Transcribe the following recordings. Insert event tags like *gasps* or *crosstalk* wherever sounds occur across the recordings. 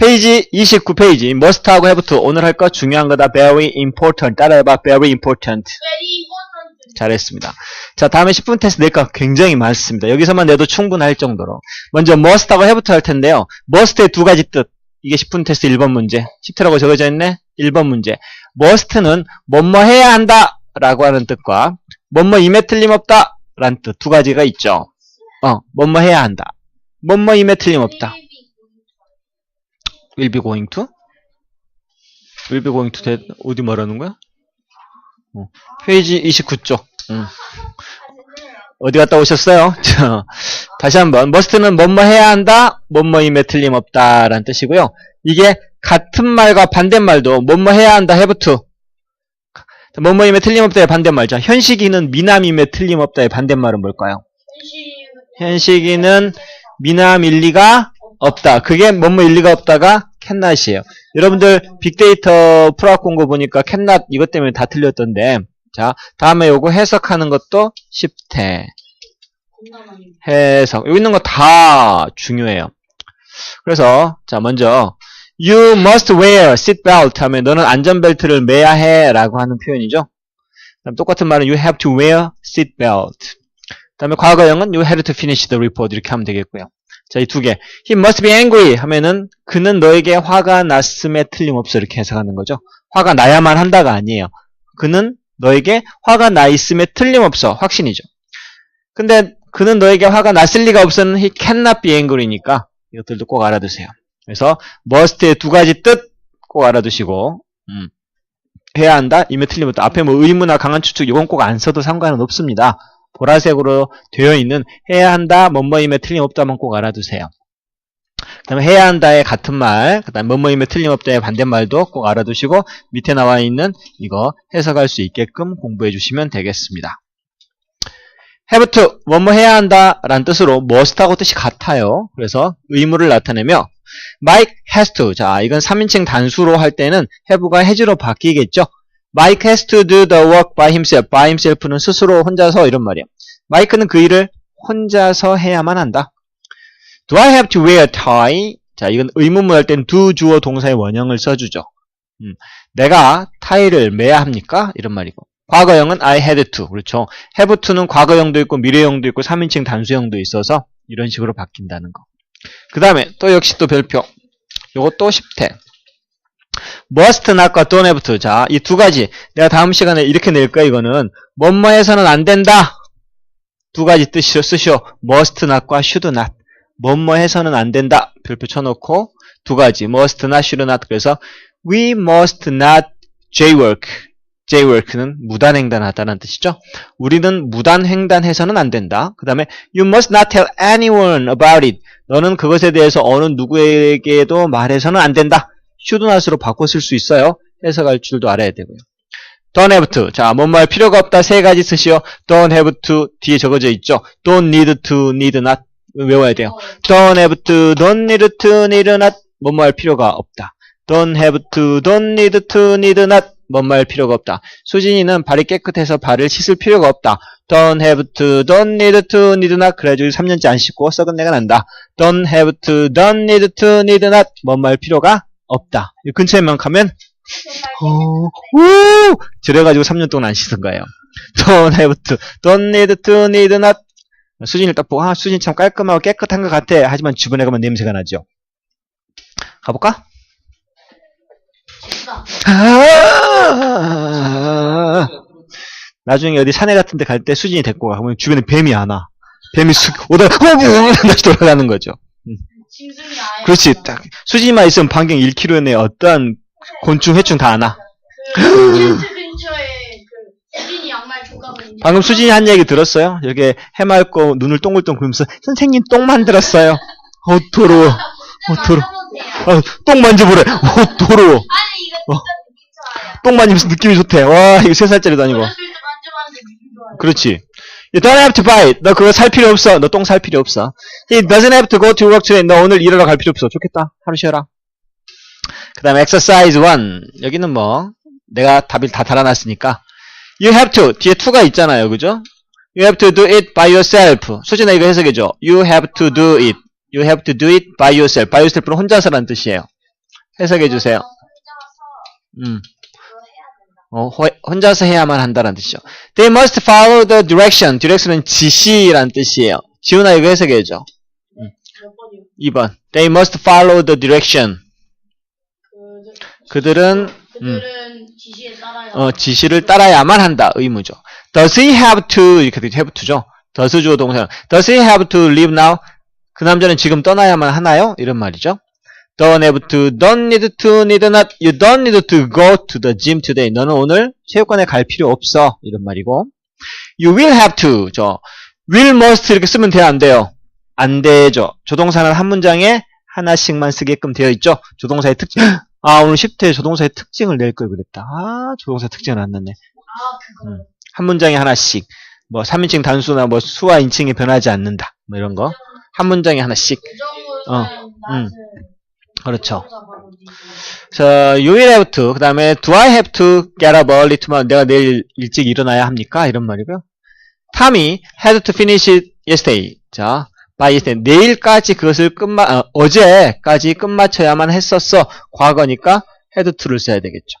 페이지 29페이지 must하고 have to 오늘 할 거 중요한 거다. very important. 따라해봐. very important. Very important. 잘했습니다. 자, 다음에 10분 테스트 낼거 굉장히 많습니다. 여기서만 내도 충분할 정도로. 먼저 must하고 have to 할 텐데요. must의 두 가지 뜻. 이게 10분 테스트 1번 문제. 10태라고 적어져 있네? 1번 문제. must는 뭐뭐 해야 한다 라고 하는 뜻과 뭐뭐 임에 틀림없다 라는 뜻 두 가지가 있죠. 어, 뭐뭐 해야 한다. 뭐뭐 임에 틀림없다. Will be going to? will be going to 대- 어디 말하는 거야? 어, 페이지 29쪽. 음. 어디 갔다 오셨어요? *laughs* 자, 다시 한번. must는 뭐뭐 해야 한다, 뭐뭐임에 틀림없다 라는 뜻이고요. 이게 같은 말과 반대말도 뭐뭐 해야 한다, have to. 자, 뭐뭐임에 틀림없다의 반대말. 자, 현식이는 미남임에 틀림없다의 반대말은 뭘까요? 현식이는 미남 일리가 없다. 그게 뭐뭐 일리가 없다가 캔낫이에요. 여러분들 빅데이터 프로학 공고 보니까 캔낫 이것 때문에 다 틀렸던데 자 다음에 요거 해석하는 것도 10태 해석 여기 있는 거 다 중요해요. 그래서 자 먼저 You must wear seatbelt 하면 너는 안전벨트를 매야 해 라고 하는 표현이죠. 그다음 똑같은 말은 You have to wear seatbelt 다음에 과거형은 You had to finish the report 이렇게 하면 되겠고요. 자, 이 두 개. He must be angry 하면은 그는 너에게 화가 났음에 틀림없어 이렇게 해석하는 거죠. 화가 나야만 한다가 아니에요. 그는 너에게 화가 나 있음에 틀림없어 확신이죠. 근데 그는 너에게 화가 났을 리가 없어는 he cannot be angry니까 이것들도 꼭 알아두세요. 그래서 must의 두 가지 뜻 꼭 알아두시고 음. 해야 한다. 임에 틀림없다. 앞에 뭐 의무나 강한 추측 이건 꼭 안 써도 상관은 없습니다. 보라색으로 되어 있는 해야 한다, 뭐뭐임에 틀림없다만 꼭 알아두세요. 그 다음에 해야 한다의 같은 말, 그 다음에 뭐뭐임에 틀림없다의 반대말도 꼭 알아두시고 밑에 나와 있는 이거 해석할 수 있게끔 공부해 주시면 되겠습니다. have to, 뭐뭐 해야 한다 라는 뜻으로 must하고 뜻이 같아요. 그래서 의무를 나타내며 Mike has to, 자 이건 3인칭 단수로 할 때는 have가 has로 바뀌겠죠. Mike has to do the work by himself. by himself는 스스로 혼자서 이런 말이에요. 마이크는 그 일을 혼자서 해야만 한다. Do I have to wear a tie? 자, 이건 의문문 할 땐 do 주어 동사의 원형을 써주죠. 음, 내가 타이를 매야 합니까? 이런 말이고. 과거형은 I had to. 그렇죠. have to는 과거형도 있고 미래형도 있고 3인칭 단수형도 있어서 이런 식으로 바뀐다는 거. 그 다음에 또 역시 또 별표. 또 10태. Must not과 don't have to. 자, 이 두 가지. 내가 다음 시간에 이렇게 낼 거야, 이거는. 뭐뭐 해서는 안 된다. 두 가지 뜻이요, 쓰시오. must not과 should not. 뭐뭐 해서는 안 된다. 별표 쳐놓고, 두 가지. must not, should not. 그래서, we must not jaywalk. jaywalk는 무단횡단하다는 뜻이죠. 우리는 무단횡단해서는 안 된다. 그 다음에, you must not tell anyone about it. 너는 그것에 대해서 어느 누구에게도 말해서는 안 된다. Not으로 바꿔 쓸 수 있어요. 해석할 줄도 알아야 되고요. don't have to. 자, 뭔 말 필요가 없다. 세 가지 쓰시오. don't have to 뒤에 적어져 있죠. don't need to, need not. 외워야 돼요. don't have to, don't need to, need not. 뭔 말 필요가 없다. don't have to, don't need to, need not. 뭔 말 필요가 없다. 수진이는 발이 깨끗해서 발을 씻을 필요가 없다. don't have to, don't need to, need not. 그래가지고 3년째 안 씻고 썩은 내가 난다. don't have to, don't need to, need not. 뭔 말 필요가 없다. 이 근처에만 가면 어, 우! 저래가지고 3년 동안 안 씻은 거예요. Don't have to, don't need to, need not. 수진을 딱 보고, 아, 수진 참 깔끔하고 깨끗한 것 같아. 하지만 주변에 가면 냄새가 나죠. 가볼까? 아~ 나중에 어디 산에 같은 데 갈 때 수진이 데리고 가. 그러면 주변에 뱀이 안 와. 뱀이 쑥 오다가 다시 돌아가는 거죠. 그렇지. 딱 수진이만 있으면 반경 1km 내에 어떠한 곤충, 해충 다 안 와. 그 *laughs* 텐트 근처에 그 수진이 양말 조각을 있는. 방금 수진이 한 얘기 들었어요? 이렇게 해맑고 눈을 동글동글 그러면서 선생님 똥 만들었어요. 어 더러워. 어 더러워. 어, 똥 만져보래. 어 더러워. 아니 이거 어. 진짜 느낌 좋아요. 똥 만지면서 느낌이 좋대. 와 이거 세 살짜리도 아니고. 어렸을 때 만져봤는데 느낌 좋아요. 그렇지. You don't have to buy it. 너 그거 살 필요 없어. 너 똥 살 필요 없어. He doesn't have to go to work today. 너 오늘 일하러 갈 필요 없어. 좋겠다. 하루 쉬어라. 그 다음에 exercise 1. 여기는 뭐 내가 답을 다 달아놨으니까 You have to. 뒤에 to가 있잖아요. 그죠? You have to do it by yourself. 수진아 이거 해석해줘. You have to do it. You have to do it by yourself. by yourself는 혼자서라는 뜻이에요. 해석해 주세요. 혼자서 음. 어, 호- 혼자서 해야만 한다는 뜻이죠. They must follow the direction. direction은 지시란 뜻이에요. 지훈아 이거 해석해줘. 몇 번이요? 2번. They must follow the direction. 그, 그들은 그들은 지시에 따라야. 어, 지시를 따라야만 한다. 의무죠. Does he have to 이렇게 have to죠. does 주어 동사. Does he have to leave now? 그 남자는 지금 떠나야만 하나요? 이런 말이죠. Don't have to, don't need to, need not. You don't need to go to the gym today. 너는 오늘 체육관에 갈 필요 없어. 이런 말이고. You will have to. 저 will, must 이렇게 쓰면 돼요, 안 돼요? 안 되죠. 조동사는 한 문장에 하나씩만 쓰게끔 되어 있죠. 조동사의 특징. *gasps* 아, 오늘 10회 조동사의 특징을 낼 걸 그랬다. 아, 조동사 특징을 안 냈네. 아, 그거. 음. 한 문장에 하나씩. 뭐 3인칭 단수나 뭐 수와 인칭이 변하지 않는다. 뭐 이런 거. 한 문장에 하나씩. 부정으로는 음. 그렇죠. 자, you will have to. 그 다음에 do I have to get up early tomorrow? 내가 내일 일찍 일어나야 합니까? 이런 말이고요. Tommy had to finish it yesterday. 자, by yesterday. 내일까지 그것을 끝마, 어, 어제까지 끝마쳐야만 했었어. 과거니까 had to를 써야 되겠죠.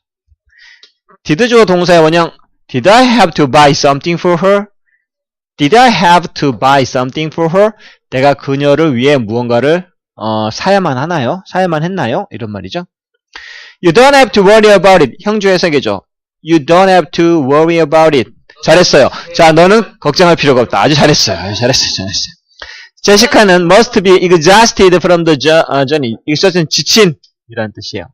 did 주어 동사의 원형. Did I have to buy something for her? Did I have to buy something for her? 내가 그녀를 위해 무언가를 어, 사야만 하나요? 사야만 했나요? 이런 말이죠. You don't have to worry about it. 형주 해석이죠. You don't have to worry about it. 잘했어요. 자, 너는 걱정할 필요가 없다. 아주 잘했어요. 잘했어요. 잘했어요. 제시카는 must be exhausted from the 어, journey. exhausted 지친 이라는 뜻이에요.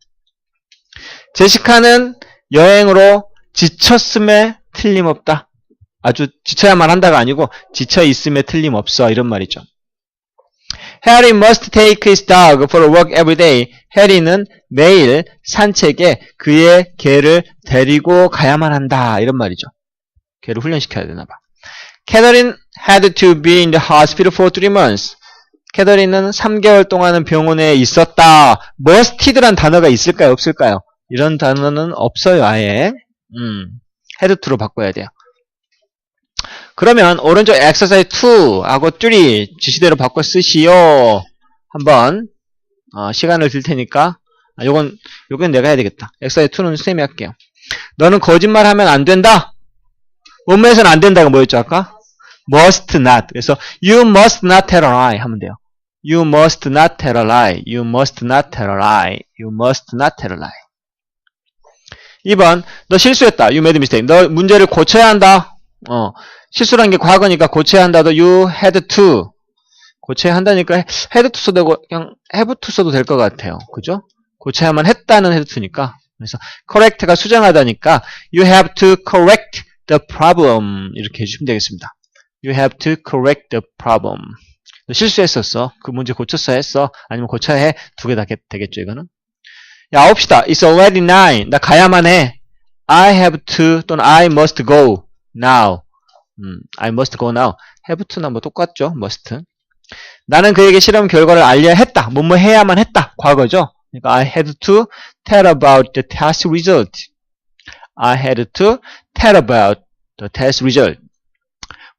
제시카는 여행으로 지쳤음에 틀림없다. 아주 지쳐야만 한다가 아니고 지쳐 있음에 틀림없어 이런 말이죠. Harry must take his dog for a walk every day. 해리는 매일 산책에 그의 개를 데리고 가야만 한다. 이런 말이죠. 개를 훈련시켜야 되나 봐. 캐더린 had to be in the hospital for three months. 캐더린은 3개월 동안은 병원에 있었다. musted란 단어가 있을까요? 없을까요? 이런 단어는 없어요, 아예. 음, to로 바꿔야 돼요. 그러면 오른쪽 exercise 2하고 3 지시대로 바꿔 쓰시오. 한번 어, 시간을 들 테니까 아, 요건 요건 내가 해야 되겠다. exercise 2는 쌤이 할게요. 너는 거짓말하면 안 된다. 원문에서는 안 된다가 뭐였죠 아까? must not. 그래서 you must not tell a lie 하면 돼요. You must not tell a lie. You must not tell a lie. You must not tell a lie. 2번 너 실수했다. You made a mistake. 너 문제를 고쳐야 한다. 어, 실수란 게 과거니까 고쳐야 한다도 you had to 고쳐야 한다니까 had to 써도 되고 그냥 have to 써도 될 것 같아요. 그죠? 고쳐야만 했다는 had to니까 그래서 correct가 수정하다니까 you have to correct the problem 이렇게 해주시면 되겠습니다. you have to correct the problem 너 실수했었어. 그 문제 고쳤어야 했어. 아니면 고쳐야 해. 두 개 다 되겠죠 이거는. 야, 옵시다. It's already nine. 나 가야만 해. I have to 또는 I must go now. 음, I must go now. have to나 뭐 똑같죠. must. 나는 그에게 실험 결과를 알려야 했다. 뭐뭐 해야만 했다. 과거죠. 그러니까 I had to tell about the test result. I had to tell about the test result.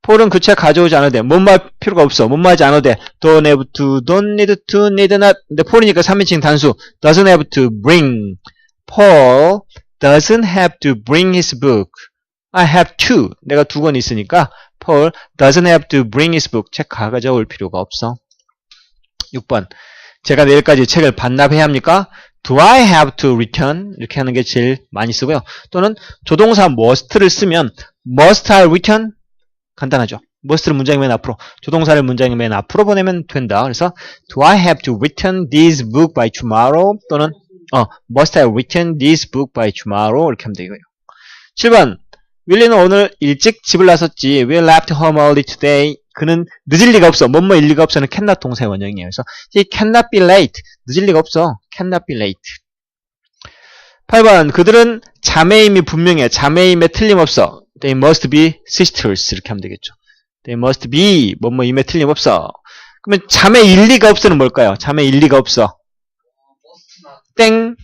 폴은 그 책 가져오지 않아도 돼. 할 필요가 없어. 뭐뭐 하지 않아도 돼. Don't have to, don't need to, need not. 근데 폴이니까 3인칭 단수. Doesn't have to bring. Paul doesn't have to bring his book. I have to. 내가 두 권 있으니까 Paul doesn't have to bring his book. 책 가져올 필요가 없어. 6번. 제가 내일까지 책을 반납해야 합니까? Do I have to return? 이렇게 하는 게 제일 많이 쓰고요. 또는 조동사 must를 쓰면 must I return? 간단하죠. must를 문장의 맨 앞으로, 조동사를 문장의 맨 앞으로 보내면 된다. 그래서 do I have to return this book by tomorrow? 또는 어, must I return this book by tomorrow? 이렇게 하면 되고요. 7번. 윌리는 오늘 일찍 집을 나섰지. We left home early today. 그는 늦을 리가 없어. 뭐뭐일 리가 없어는 cannot 동사의 원형이에요. 그래서 he cannot be late. 늦을 리가 없어. cannot be late. 8번. 그들은 자매임이 분명해. 자매임에 틀림없어. They must be sisters. 이렇게 하면 되겠죠. They must be 뭐뭐임에 틀림없어. 그러면 자매 일 리가 없어는 뭘까요? 자매 일 리가 없어. 땡.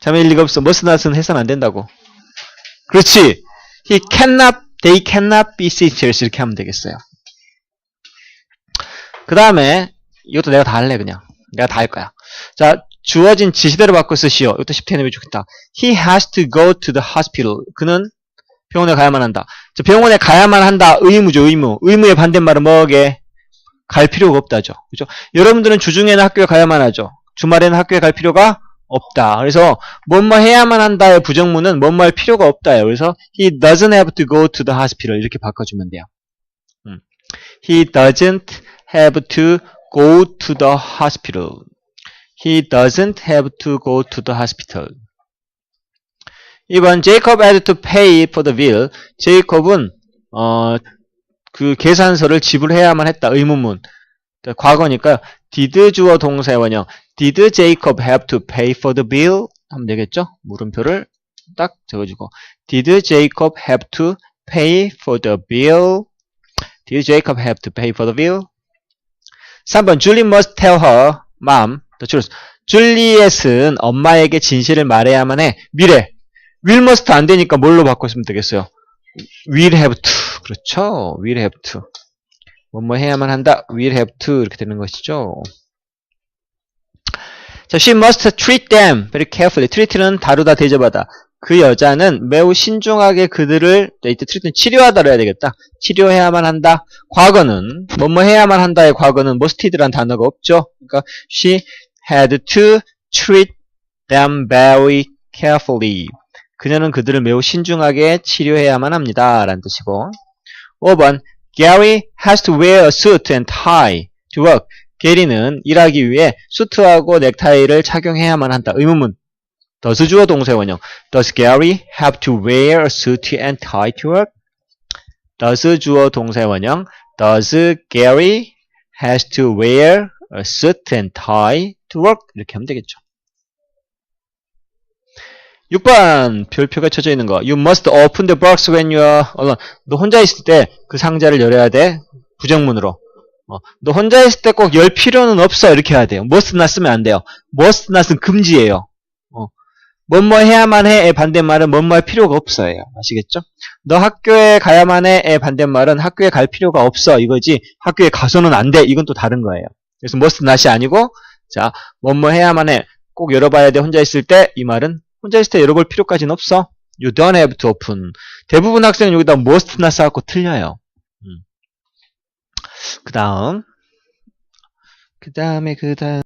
자매일 리가 없어. must not은 해서는 안 된다고. 그렇지. He cannot, they cannot be sisters. 이렇게 하면 되겠어요. 그 다음에, 이것도 내가 다 할래, 그냥. 내가 다 할 거야. 자, 주어진 지시대로 바꿔 쓰시오. 이것도 10태 내면 좋겠다. He has to go to the hospital. 그는 병원에 가야만 한다. 자, 병원에 가야만 한다. 의무죠, 의무. 의무의 반대말은 뭐게? 갈 필요가 없다죠. 그죠? 여러분들은 주중에는 학교에 가야만 하죠. 주말에는 학교에 갈 필요가 없다. 그래서 뭐뭐 해야만 한다의 부정문은 뭐뭐 할 필요가 없다요. 그래서 he doesn't have to go to the hospital 이렇게 바꿔주면 돼요. 음. He doesn't have to go to the hospital. He doesn't have to go to the hospital. 2번 Jacob had to pay for the bill. 제이콥은 어, 그 계산서를 지불해야만 했다. 의문문. 자, 과거니까요. Did 주어 동사의 원형. Did Jacob have to pay for the bill? 하면 되겠죠? 물음표를 딱 적어주고. Did Jacob have to pay for the bill? Did Jacob have to pay for the bill? 3번 Julie must tell her mom the truth. 줄리엣은 엄마에게 진실을 말해야만 해. 미래. will must 안 되니까 뭘로 바꿨으면 되겠어요? will have to. 그렇죠. will have to. 뭐뭐 해야만 한다. will have to 이렇게 되는 것이죠. 자, she must treat them very carefully. treat는 다루다 대접하다. 그 여자는 매우 신중하게 그들을 자, 이때 treat는 치료하다로 해야 되겠다. 치료해야만 한다. 과거는 뭐뭐 해야만 한다의 과거는 musted란 단어가 없죠. 그러니까 she had to treat them very carefully. 그녀는 그들을 매우 신중하게 치료해야만 합니다. 라는 뜻이고 5번 Gary has to wear a suit and tie to work. 게리는 일하기 위해 수트하고 넥타이를 착용해야만 한다. 의문문. does 주어 동사의 원형. Does Gary have to wear a suit and tie to work? does 주어 동사의 원형. Does Gary has to wear a suit and tie to work? 이렇게 하면 되겠죠. 6번 별표가 쳐져 있는 거. You must open the box when you're alone. 너 혼자 있을 때 그 상자를 열어야 돼. 부정문으로. 어, 너 혼자 있을 때 꼭 열 필요는 없어. 이렇게 해야 돼요. must not 쓰면 안 돼요. must not은 금지예요. 어, 뭐뭐 해야만 해의 반대말은 뭐뭐 할 필요가 없어요. 아시겠죠? 너 학교에 가야만 해의 반대말은 학교에 갈 필요가 없어. 이거지. 학교에 가서는 안 돼. 이건 또 다른 거예요. 그래서 must not이 아니고 자, 뭐뭐 해야만 해. 꼭 열어봐야 돼. 혼자 있을 때 이 말은 혼자 있을 때 열어볼 필요까지는 없어. You don't have to open. 대부분 학생은 여기다 must not 써갖고 틀려요. 음. 그 다음. 그 다음에, 그 다음.